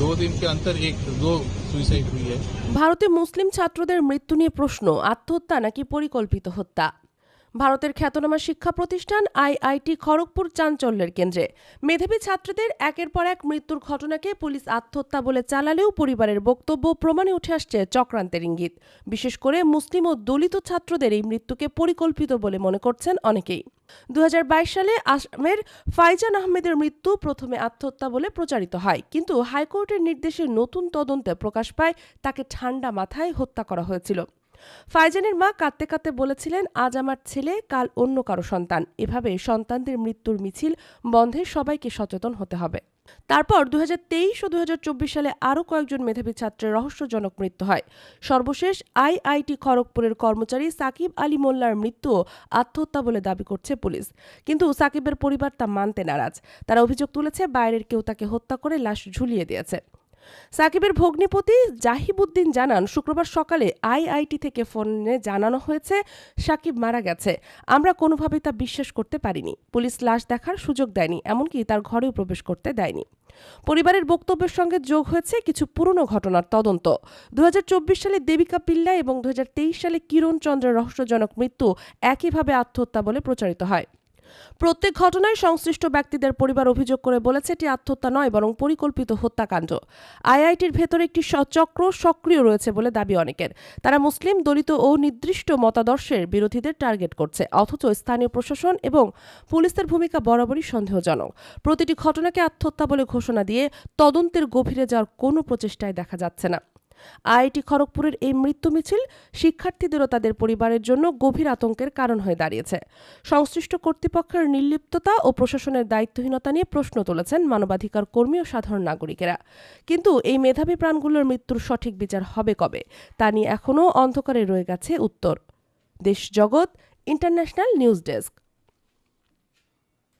दो दिन के अंदर एक दो सुइसाइड हुई है ভারতে মুসলিম ছাত্রদের মৃত্যু নিয়ে প্রশ্ন আত্মহত্যা নাকি পরিকল্পিত হত্যা ভারতের খ্যাতনামা শিক্ষা প্রতিষ্ঠান আইআইটি খড়গপুর চাঞ্চল্যের কেন্দ্রে। মেধাবী ছাত্রদের একের পর এক মৃত্যুর ঘটনাকে পুলিশ আত্মহত্যা বলে চালালেও পরিবারের বক্তব্য প্রমাণে উঠে আসছে চক্রান্তের ইঙ্গিত। বিশেষ করে মুসলিম ও দলিত ছাত্রদের এই মৃত্যুকে পরিকল্পিত বলে মনে করছেন অনেকেই। দু হাজার বাইশ সালে আসামের ফাইজান আহমেদের মৃত্যু প্রথমে আত্মহত্যা বলে প্রচারিত হয়, কিন্তু হাইকোর্টের নির্দেশে নতুন তদন্তে প্রকাশ পায় তাকে ঠান্ডা মাথায় হত্যা করা হয়েছিল। ফাইজানের মা কাঁদতে কাঁদতে বলেছিলেন, আজ আমার ছেলে, কাল অন্য কারও সন্তান। এভাবে সন্তানদের মৃত্যুর মিছিল বন্ধে সবাইকে সচেতন হতে হবে। তারপর দুই হাজার তেইশ ও দুই হাজার চব্বিশ সালে আরও কয়েকজন মেধাবী ছাত্রের রহস্যজনক মৃত্যু হয়। সর্বশেষ আইআইটি খড়গপুরের কর্মচারী সাকিব আলী মোল্লার মৃত্যুও আত্মহত্যা বলে দাবি করছে পুলিশ। কিন্তু সাকিবের পরিবার তা মানতে নারাজ। তারা অভিযোগ তুলেছে, বাইরের কেউ তাকে হত্যা করে লাশ ঝুলিয়ে দিয়েছে। সাকিবের ভগ্নিপতি জাহিবুদ্দিন জানান, শুক্রবার সকালে আইআইটি থেকে ফোনে জানানো হয়েছে, সাকিব মারা গেছে। আমরা কোনোভাবেই তা বিশ্বাস করতে পারিনি। পুলিশ লাশ দেখার সুযোগ দেয়নি, এমনকি তার ঘরেও প্রবেশ করতে দেয়নি। পরিবারের বক্তব্যের সঙ্গে যোগ হয়েছে কিছু পুরনো ঘটনার তদন্ত। দু হাজার চব্বিশ সালে দেবিকা পিল্লা এবং দুই হাজার তেইশ সালে কিরণ চন্দ্রের রহস্যজনক মৃত্যু একইভাবে আত্মহত্যা বলে প্রচারিত হয়। প্রত্যেক ঘটনায় সংশ্লিষ্ট ব্যক্তিদের পরিবার অভিযোগ করে বলেছে, এটি আত্মহত্যা নয়, বরং পরিকল্পিত হত্যাকাণ্ড। আইআইটির ভেতরে একটি চক্র সক্রিয় রয়েছে বলে দাবি অনেকের। তারা মুসলিম, দলিত ও নির্দিষ্ট মতাদর্শের বিরোধীদের টার্গেট করছে, অথচ স্থানীয় প্রশাসন এবং পুলিশের ভূমিকা বরাবরই সন্দেহজনক। প্রতিটি ঘটনাকে আত্মহত্যা বলে ঘোষণা দিয়ে তদন্তের গভীরে যাওয়ার কোনো প্রচেষ্টায় দেখা যাচ্ছে না। আইআইটি খড়গপুরের এই মৃত্যু মিছিল শিক্ষার্থীদেরও তাদের পরিবারের জন্য গভীর আতঙ্কের কারণ হয়ে দাঁড়িয়েছে। সংশ্লিষ্ট কর্তৃপক্ষের নির্লিপ্ততা ও প্রশাসনের দায়িত্বহীনতা নিয়ে প্রশ্ন তুলেছেন মানবাধিকার কর্মী ও সাধারণ নাগরিকেরা। কিন্তু এই মেধাবী প্রাণগুলোর মৃত্যুর সঠিক বিচার হবে কবে? তা নিয়ে এখনও অন্ধকারে রয়ে গেছে উত্তর। দেশ জগৎ, ইন্টারন্যাশনাল নিউজ ডেস্ক।